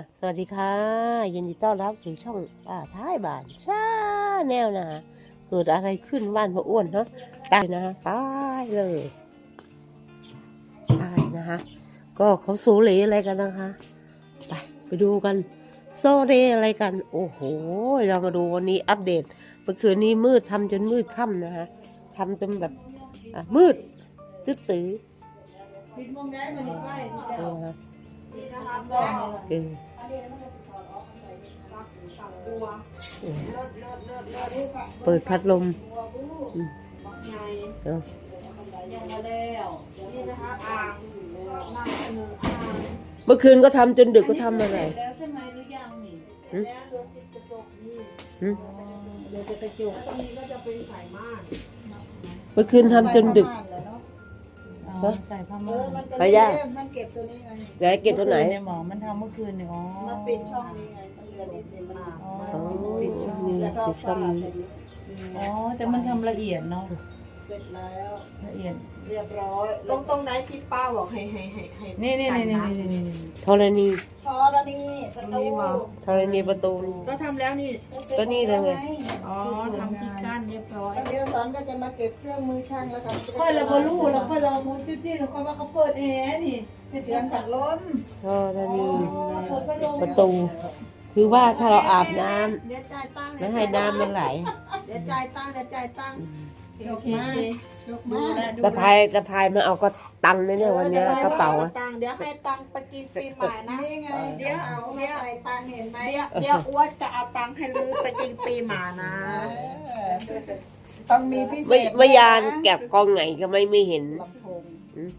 อะสวัสดีค่ะยินดีต้อนรับสู่ช่องป้าท้ายบ้านชาแนวนะเกิดอะไรขึ้นบ้านพ่ออ้วนเนาะตายนะตายเลยตายนะคะ ก็เขาโซเลอะไรกันนะคะ ไปไปดูกันโซเลอะไรกัน โอ้โห เรามาดูวันนี้อัปเดตเมื่อคืนนี้มืดทำจนมืดค่ำนะคะทำจนแบบอะมืดตื้อตื้อ ปิดมองได้มาดีไปที่จะนะคะนี่นะคะก็เอออันนี้มันจะถอดออกใส่ฝักฝักบัวเออเลิศเลิศเลิศเลิศนี่ฝักเปิดพัดลมบัวบู้อืมฝักใหญ่เนาะยังมาแล้วนี่นะคะอ่างนำเสนออ่างเมื่อคืนก็ทำจนดึกก็ทำอะไรแล้วใช่ไหมหรือยังนี่หืมแล้วเรือติดกระจกนี่หืมเรือติดกระจกแล้วตรงนี้ก็จะเป็นสายม่านเมื่อคืนทำจนดึก อ๋อใส่ผ้าเอม่าอนมันก็ไปย่าเล่มมันเก็บตัวนี้ไงยายเก็บตัวไหนมื่อคืเนี่ยหมอมันทำเมื่อคืนเนี่ยอ๋อมันปิดช่องนี้ไงมันเรือนิดเดียวมันอ๋อมันปิดช่องนี่แล้วก็ปิดช่อฝางดนี้ อ๋อแต่มันทำละเอียดเนาะเสร็จแล้วละเอียดเรียบร้อยตรงตรงไหนที่ป้าบอกให้ให้ให้ให้นี่นี่นี่นี่ใส่นี่ำนี่นี่ธรณีพอแล้วนี่ประตูธรณีประตูก็ทำแล้วนี่ก็นี่เลยไงอ๋อทำที่กั้นเรียบร้อยเดี๋ยวสอนก็จะมาเก็บเครื่องมือช่างแล้วครับค่อยเราก็รู้เราค่อยเรามุดจี้ๆเราค่อยว่าเขาเปิดแอร์นี่ไม่เสีเสียยงงตัตัดดลล้มมธรณีเปิดพัดลมประตูคือว่าถ้าเราอาบน้ำเดี๋ยวจ่ายตังค์ไม่ให้น้ำมันไหลเดี๋ยวจ่ายตังค์เดี๋ยวจ่ายตังค์ โอเคโอเคยกดูมาแลดูตะพายตะพายมาเอาก็ตังค์นะเนี่ยวันเนี้ยกระเป๋าอะตังค์เดี๋ยวให้ตังค์ไปกินปีใหม่นะนี่ไงเดี๋ยวเอาเดี๋ยวใส่ตังค์เห็นไหมเดี๋ยวเดี๋ยวอ้วนจะเอาตังค์ให้ลือไปกินปีใหม่นะต้องมีพิเศไม่ษไม่ยานแก็บกองไงก็ไม่ไม่เห็น ลำโพงอืม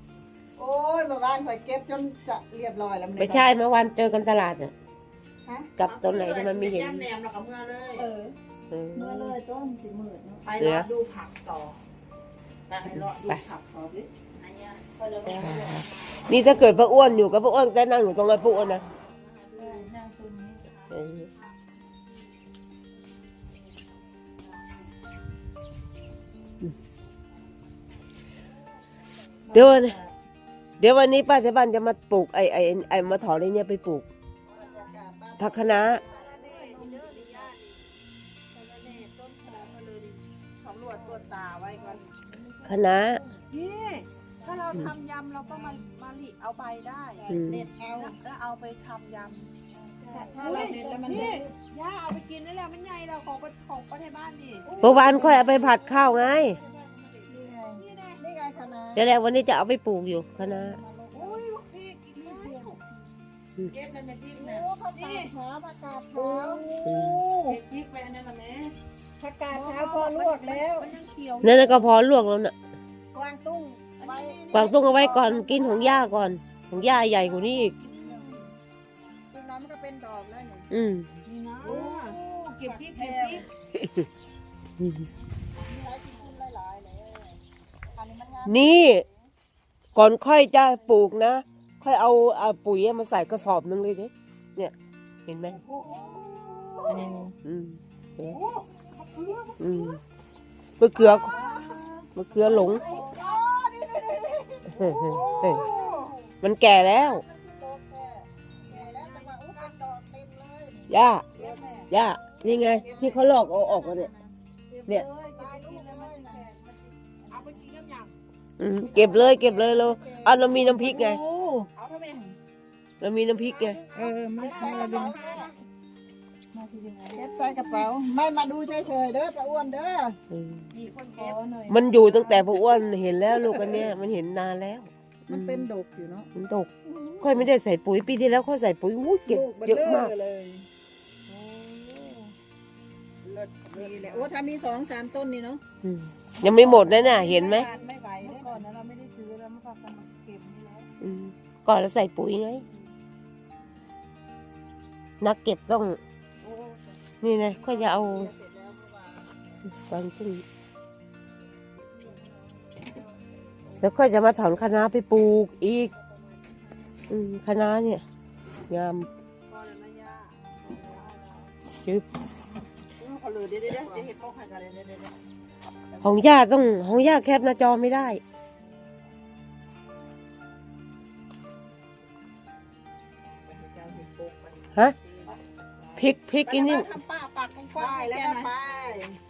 โอ้ยมาบ้านข่อยเก็บจนจะเรียบร้อยแล้วนไม่ใช่เมื่อวานเจอกันตลาดอะฮะกลับตอนไหนทำไมไม่เห็นแยมแหนมแล้วก็เมื่อเลยเอออืม เมื่อเลยต้นสิหมื่นเนาะไปรอดูผักต่อไปรอดูผักต่อดิไหนอะไปเลยนี่ถ้าเกิดพระอ้วนอยู่กับพระอ้วนก็นั่งอยู่ตรงนั้นพระอ้วนนะนั่งตรงนี้เดี๋ยววันเดี๋ยววันนี้ป้าจะบ้านจะมาปลูกไอ้ไอ้ไอ้มาถอนไอ้เนี่ยไปปลูกผักคะน้า คะน้า นี่ถ้าเราทำยำเราก็มามาหลีเอาใบได้อืม เด็ดเอาแล้วเอาไปทำยำถ้าเราเด็ดแล้วมันนี่เด็ดย่าเอาไปกินนี่แหละมันใหญ่เราของประของประเทศบ้านนี่เมื่อวานค่อยเอาไปผัดข้าวไงนี่ไงนี่แน่นี่ไงคณะเดี๋ยวแหละวันนี้จะเอาไปปลูกอยู่คะน้า โอ้ยพี่กินแล้วเก็บนั่นในพริกโอ้นะผักกาดขาวผักกาดขาวอืมเก็บพริกไปอันนั้นละแม่ ผักกาดขาวพอลวกแล้วมันยังเขียวนั่นนะก็พอลวกแล้วน่ะกวางตุ้งไว้กวางตุ้งเอาไว้ก่อนกินของย่าก่อน ของย่าใหญ่กว่านี้อีกตรงนั้นมันก็เป็นดอกแล้วเนี่ยอืมนี่นะโอ้เก็บพริกเก็บพริกอืมหลายที่คุณหลายๆเลยอันนี้มันงามนี่ ก่อนค่อยจะปลูกนะ ค่อยเอาเอาปุ๋ยมาใส่กระสอบหนึงเลยดิเนี่ย เห็นไหมอันนี้อืมเห็นไหม อืมมะเขือมะเขือหลง มันแก่แล้วโตแก่แก่แล้วแต่ว่าอู้เป็นดอกเต็มเลยย่าเดี๋ยวแม่ย่านี่ไง ที่เขาลอกเอาออกมาเนี่ย เนี่ยตายลูกแล้วมันแก่เอาไปกินกับยอืมเก็บเลยเก็บเลยเราเอาเรามีน้ำพริกไงโอ้ำเอาเท่าไหร่เรามีน้ำพริกไง เออไม่ใส่ไม่กระดึงเป๋ามาที่ยังไง เก็บใส่กระเป๋า ไม่มาดูเฉยๆเด้อป้าอ้วนเด้ออืมมีคนขอเก็บหน่อยมันอยู่ตั้งแต่พออ้วนเห็นแล้วลูกอันเนี้ยมันเห็นนานแล้ว มันเป็นดกอยู่เนาะมันดกค่อยไม่ได้ใส่ปุ๋ยปีที่แล้วค่อยใส่ปุ๋ยอู้เก็บลูกมันเยอะเลมากอะเลยเลิศนี่แหละโอ้ถ้ามีสองสามต้นนี่เนาะอืมยังไม่หมดนะน่ะเห็นไหมขาดไม่ไหวเมื่เด้ออก่อนนะเราไม่ได้ซื้อเราไม่ฝากกันมาเก็บนี่แล้วอืมก่อนเราใส่ปุ๋ยไง นักเก็บต้องโอ้ นี่นะค่อยจะเอาเสร็จแล้วเมื่อวางขึ้นแล้วค่อยจะมาถอนคะน้าไปปลูกอีกอคะน้าเนี่ย งามจึ๊บอืมขอเหลือเดี๋ยวเดี๋ยวเดี๋ยวเดี๋ยวเห็ดโป๊กให้กันเดี๋ยวเดี๋ยวเดี๋ยวเดี๋ยวของย่าต้องของย่าแคปหน้าจอไม่ได้ฮะ พริกพริกอันนี้ทำป้าปักกว้างได้ๆแล้วแกนะไป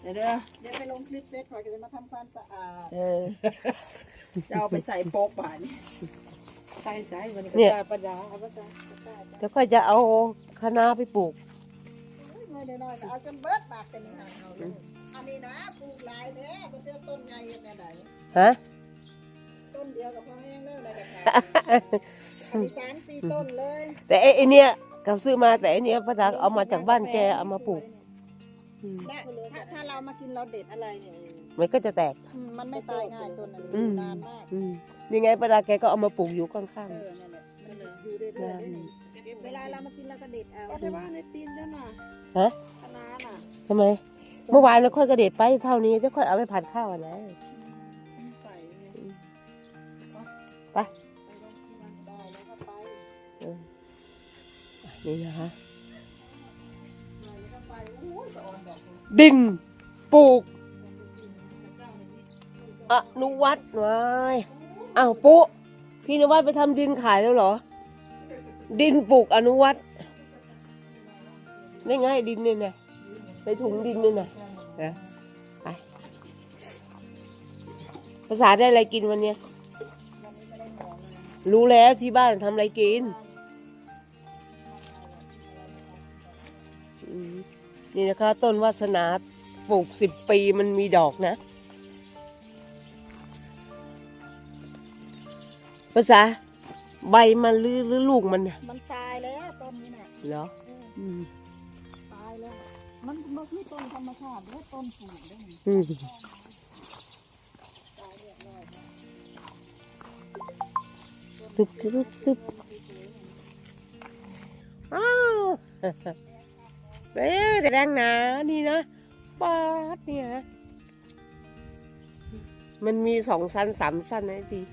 เดี๋ยวเด้อเดี๋ยวไปลงคลิปเซ็ตก่อนจะมาทำความสะอาดเออจะเอาไปใส่โป๊กบานใส่ใส่วันนี้เนี่ยก็ประดาเอาประดาแล้วก็จะเอาคะน้าไปปลูกเงินน้อยๆเอาจนเบิดปากเป็นหางเอาเลยอันนี้นะปลูกหลายแท้ก็เพื่อต้นใหญ่ยังไงไหนฮะต้นเดียวกับพ่อแห้งเลิกเลยนะคะอันนี้สามสี่ต้นเลย แต่ไอ้ไอ้เนี่ย กับซื้อมาแต่ไอ้เนี่ยพระดาเอามาจากบ้านแกเอามาปลูกอืมและถ้าถ้าเรามากินเราเด็ดอะไรเนี่ยมันก็จะแตก อืมมันไม่ตายง่ายต้นอันนี้อืม นานมากอืมยังไงพระดาแกก็เอามาปลูกอยู่ข้างเออนั่นแหละนั่นแหละอยู่เรื่อยๆได้นี่เวลาเรามากินเราก็เด็ดเอาก็ได้ว่าในตีนเจ้าน่ะๆฮะคณะน่ะทำไม เมื่อวานเราค่อยกระเด็ดไปเท่านี้จะค่อยเอาไปผัดข้าวอะนะ นี่นะคะดินปลูกอนุวัฒน์ไว้อ้าวปุ๊พี่นวัดไปทำดินขายแล้วเหรอ ดินปลูกอนุวัฒน์ได้ไงดินเนี่ยนะไปถุงดินเนี่ยนะนะไปภาษาได้อะไรกินวันเนี้ยรู้แล้วที่บ้านทำอะไรกิน นี่นะคะต้นวาสนาปลูกสิบปีมันมีดอกนะ ภาษาใบมันหรือหรือลูกมันน่ะมันตายแล้วต้นนี้น่ะเหรออืมตายแล้ว มันมันไม่ต้นธรรมชาติแล้วต้นปลูกได้ไงอืมตายเรียบร้อยตึบตึบตึบอ้าว เอ๊ะแดงหนานี่นะปาดเนี่ยมันมีสองสั้นสามสั้นนะไอ้พี่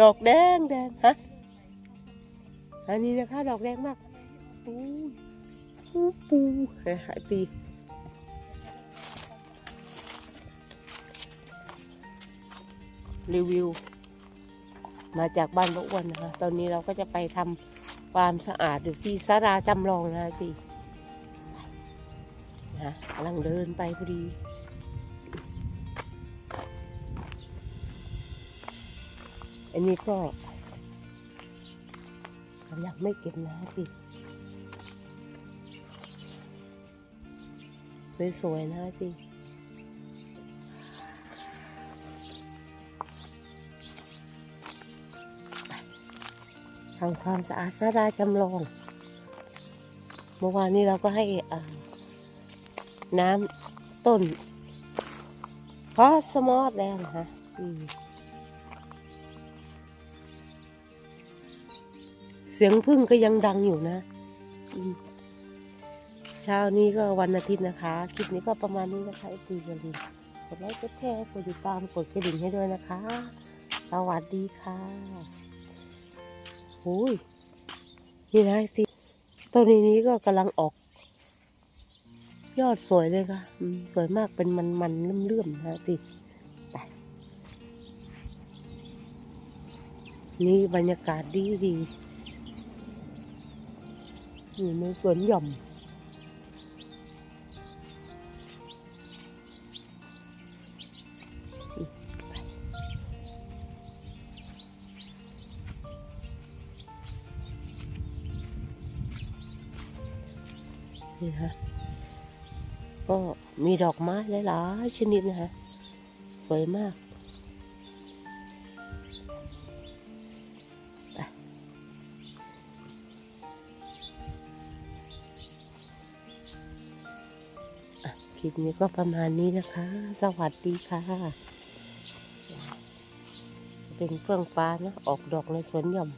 ดอกแดงแดงฮะอันนี้นะคะดอกแดงมากปูปูปูหายปีรีวิว มาจากบ้านพระอ้วนนะคะ ตอนนี้เราก็จะไปทำความสะอาดอยู่ที่สาราจำลองนะจีนะกำลังเดินไปพอดีอันนี้ก็กำลังไม่เก็บนะจีสวยๆนะจี ทำความสะอาดสาราจำลอง เมื่อวานนี้เราก็ให้น้ำต้นคอสมอสแล้วนะคะเสียงพึ่งก็ยังดังอยู่นะเช้านี้ก็วันอาทิตย์นะคะ คลิปนี้ก็ประมาณนี้นะคะตีกันดีกดไลค์กดแชร์กดติดตามกดกระดิ่งให้ด้วยนะคะ สวัสดีค่ะ โอ้ยนี่นะสิต้นนี้ก็กำลังออก ยอดสวยเลยค่ะสวยมากเป็นมันมันๆเลื่อมๆนะสินี่บรรยากาศดีดีอยู่ในสวนหย่อม นี่ฮะก็มีดอกไม้หลายๆชนิดนะฮะสวยมากอะคลิปนี้ก็ประมาณนี้นะคะ สวัสดีค่ะ เป็นเฟื่องฟ้านะ ออกดอกในสวนหย่อม